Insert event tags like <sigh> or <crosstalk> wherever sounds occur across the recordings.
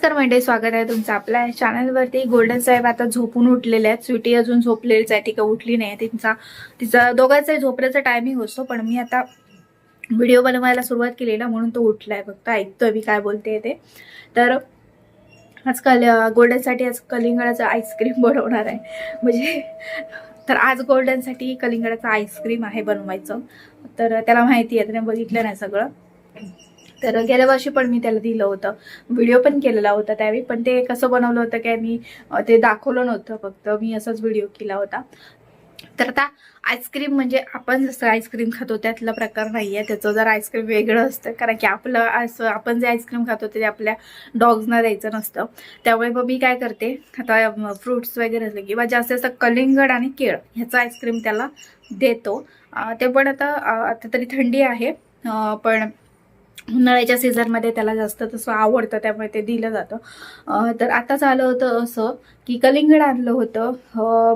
नमस्कार मंडळी स्वागत आहे तुमचं आपल्या चॅनलवरती गोल्डन साहेब आता झोपून उठलेले आहेत. स्वीटी अजून झोपलेलीच आहे ती का उठली नाही. तिचा तिचा दोघांचा झोपण्याचा टायमिंग असतो पण मी आता व्हिडिओ बनवायला सुरुवात केली ना म्हणून तो उठलाय. फक्त ऐकतोय मी काय बोलते ते. तर आजकाल गोल्डनसाठी आज कलिंगडाचं आईस्क्रीम <laughs> बनवणार आहे. म्हणजे तर आज गोल्डनसाठी कलिंगडाचं आईस्क्रीम आहे बनवायचं. तर त्याला माहिती आहे त्याने बघितलं नाही सगळं. तर गेल्या वर्षी पण मी त्याला दिलं होतं. व्हिडिओ पण केलेला होता त्यावेळी. पण ते कसं बनवलं होतं काय मी ते दाखवलं नव्हतं. फक्त मी असाच व्हिडिओ केला होता. तर आता आईस्क्रीम म्हणजे आपण जसं आईस्क्रीम खातो त्यातला प्रकार नाही आहे त्याचं जर आईस्क्रीम वेगळं असतं कारण की आपलं असं आपण जे आईस्क्रीम खातो ते आपल्या डॉग्सना द्यायचं नसतं. त्यामुळे मग मी काय करते आता फ्रुट्स वगैरे असले किंवा जास्त जास्त कलिंगड आणि केळ ह्याचं आईस्क्रीम त्याला देतो. ते पण आता आता तरी थंडी आहे. पण उन्हाळ्याच्या सीझनमध्ये त्याला जास्त तसं आवडतं त्यामुळे ते दिलं जातं. तर आताच आलं होतं असं की कलिंगड आणलं होतं.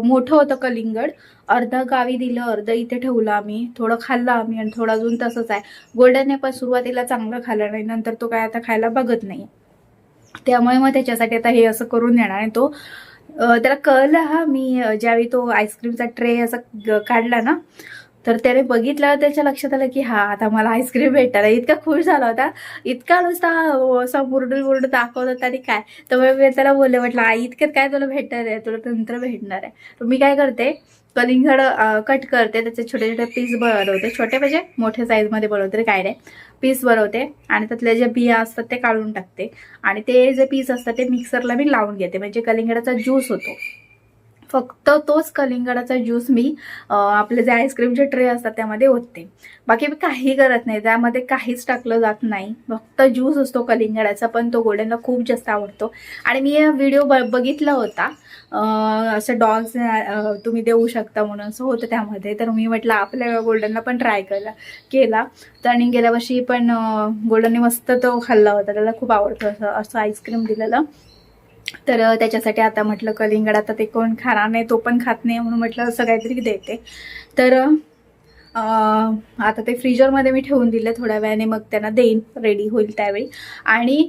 मोठं होतं कलिंगड. अर्ध गावी दिलं अर्ध इथे ठेवलं आम्ही. थोडं खाल्लं आम्ही आणि थोडं अजून तसंच आहे. गोल्डनने पण सुरुवातीला चांगलं खाल्लं नाही नंतर तो काय आता खायला बघत नाही. त्यामुळे मग त्याच्यासाठी आता हे असं करून देणार आणि तो. त्याला कळलं हा मी ज्यावेळी तो आईस्क्रीमचा ट्रे असा काढला ना तर त्याने बघितलं त्याच्या लक्षात आलं की हा आता मला आईस्क्रीम भेटणार इतका खुश झाला होता. इतका नुसता असा मुरडू मुरडू दाखवत होता आणि काय. तर मी त्याला बोलले म्हटलं आई इतक्यात काय तुला भेटणार आहे? तुला नंतर भेटणार आहे. तर मी काय करते कलिंगड कट करते. त्याचे छोटे छोटे पीस बनवते. छोटे म्हणजे मोठ्या साईजमध्ये बनवते काय नाही. पीस बनवते आणि त्यातल्या ज्या बिया असतात ते काढून टाकते. आणि ते जे पीस असतात ते मिक्सरला मी लावून घेते. म्हणजे कलिंगडाचा ज्यूस होतो. फक्त तोच कलिंगडाचा ज्यूस मी आपले जे आईस्क्रीमचे ट्रे असतात त्यामध्ये ओतते. बाकी मी काही करत नाही त्यामध्ये काहीच टाकलं जात नाही. फक्त ज्यूस असतो कलिंगडाचा पण तो गोल्डनला खूप जास्त आवडतो. आणि मी व्हिडिओ ब बघितला होता असं डॉग्स तुम्ही देऊ शकता म्हणून असं होतं त्यामध्ये. तर मी म्हटलं आपल्या गोल्डनला पण ट्राय केला केला. तर आणि गेल्या वर्षी पण गोल्डनने मस्त तो खाल्ला होता त्याला खूप आवडतं असं असं आईस्क्रीम दिलेलं. तर त्याच्यासाठी आता म्हटलं कलिंगड आता ते कोण खाणार नाही तो पण खात नाही म्हणून म्हटलं असं काहीतरी देते. तर आता ते फ्रीजरमध्ये मी ठेवून दिलं थोड्या वेळाने मग त्यांना देईन रेडी होईल त्यावेळी. आणि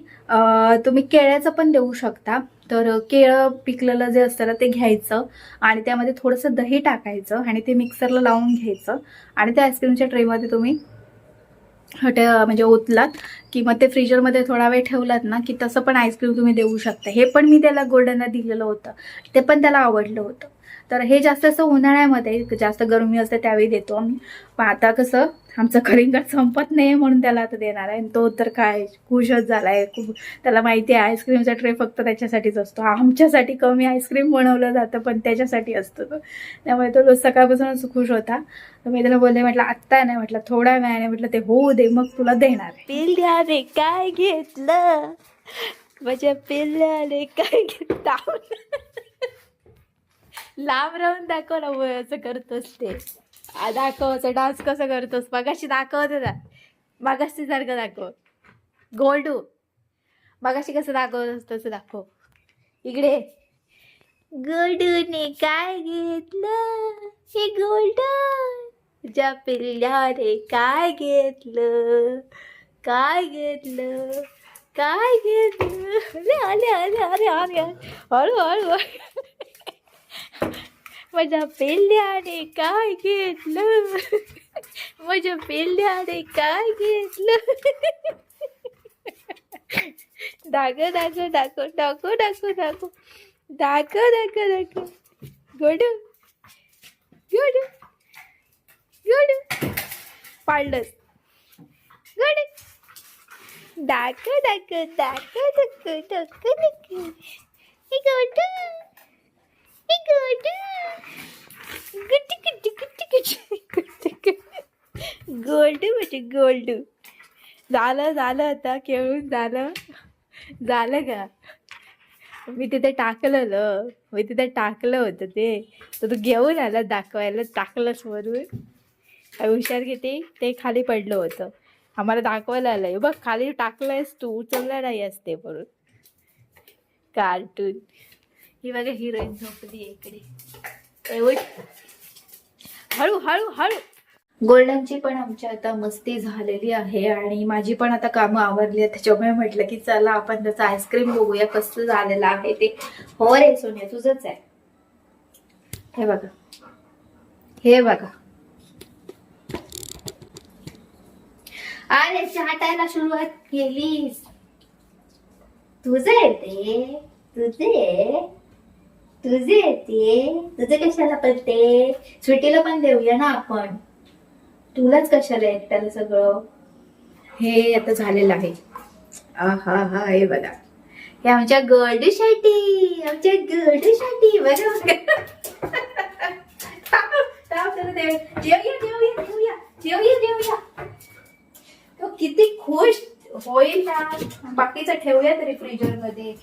तुम्ही केळ्याचं पण देऊ शकता. तर केळं पिकलेलं जे असतं ना ते घ्यायचं. आणि त्यामध्ये थोडंसं दही टाकायचं आणि ते मिक्सरला लावून घ्यायचं. आणि त्या आईस्क्रीमच्या ट्रेमध्ये तुम्ही हटे म्हणजे ओतलात की मग ते फ्रीजरमध्ये थोडा वेळ ठेवलात ना की तसं पण आईस्क्रीम तुम्ही देऊ शकता. हे पण मी त्याला गोल्डनला दिलेलं होतं. ते पण त्याला आवडलं होतं. तर हे जास्त असं उन्हाळ्यामध्ये जास्त गरमी असते त्यावेळी देतो आम्ही. पण आता कसं आमचं कलिंगड संपत नाही म्हणून त्याला आता देणार आहे. आणि तो तर काय खुशच झाला आहे खूप त्याला माहिती आहे आईस्क्रीमचा ट्रे फक्त त्याच्यासाठीच असतो. आमच्यासाठी कमी आईस्क्रीम बनवलं जातं पण त्याच्यासाठी असतो तो. त्यामुळे तो रोज सकाळपासूनच खुश होता. तर मी त्याला बोलले म्हटलं आत्ता नाही म्हटलं थोड्या वेळाने म्हटलं ते होऊ दे मग तुला देणार आहे. पिल्ल्याने काय घेतलं? माझ्या पिल्ल्याने काय घेतलं? लांब राहून दाखव असं करतोस ते. आ, डान्स कसं करतोस? मगाशी दाखवत होता. मागाशी सारखं दाखव. गोल्डू मगाशी कसं दाखवत असतं तसं दाखव. इकडे गोल्डूने काय घेतलं? हे गोल्डन. ज्या पिल्ल्याने काय घेतलं? काय घेतलं? काय घेतलं? अरे अरे अरे अरे अरे हळू हळू. माझ्या पेल्ल्याने काय घेतलं? माझ्या पेल्ल्याने काय घेतलं? दाग दाग दाखव दाखव दाखव दाखव दाखव दाखव दाखव गोडू गोडू गोडू. पाळलं गोडू. दाखव दाखव दाखव दाखव दाखव दाखव हे गोडू गोल्डू म्हणजे गोल्डू. झालं झालं आता खेळून झालं. झालं का? मी तिथे टाकलेलं. मी तिथे टाकलं होतं ते. तर तू घेऊन आला दाखवायला टाकलंच वरून. हुशार किती ते? खाली पडलं होतं. आम्हाला दाखवायला आलंय. बघ खाली टाकलंयस तू. उचलला नाही असते म्हणून कार्टून. ही बघा हिरोईन झोपली इकडे. ए, हळू हळू हळू. गोल्डनची पण आमची आता मस्ती झालेली आहे आणि माझी पण आता कामं आवरली आहेत. त्याच्यामुळे म्हटलं की चला आपण त्याचं आईस्क्रीम बघूया कसं झालेलं आहे ते. हो रे सोनिया तुझंच आहे. हे बघा. हे बघा. अरे चाटायला सुरुवात केलीस. तुझं येते तुझे तुझे येते तुझे कशाला पण ते स्वीटीला पण देऊया ना आपण. तुलाच कशाला एकट्याला सगळं? हे आता झालेलं आहे. हा हा हे बघा. हे आमच्या आमच्या देऊया देऊया देऊया देऊया देऊया तो किती खुश होईल ना. बाकीचं ठेवूया तरी फ्रीजरमध्ये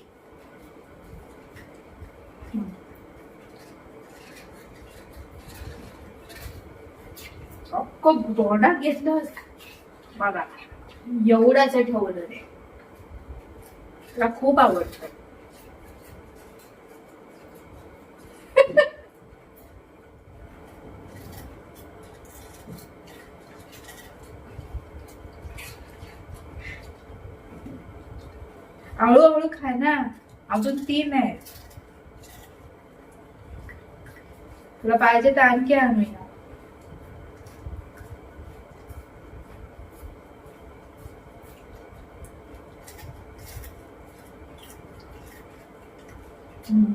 अख्खं बोडा घेतलं बघा एवढाच ठेवलं रे तुला खूप आवडतं. हळूहळू खा ना. अजून तीन आहे तुला पाहिजे तर आणखी आणूया. हम्म.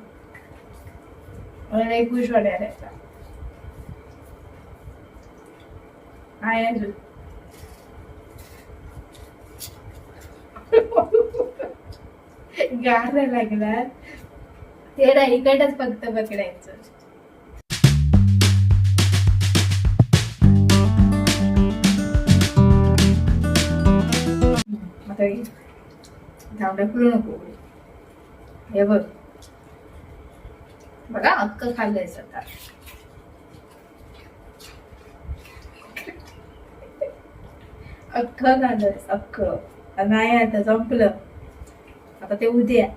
मला लई खुश वाटायला आता. गार नाही लागणार. ते नाही इकडच फक्त पकडायचं. आता धावड्या नको हे बघ. बघा अक्क खाल्लंय जातात अख्ख खाल्लंय अख्ख. नाही आता संपलं. आता ते उद्या.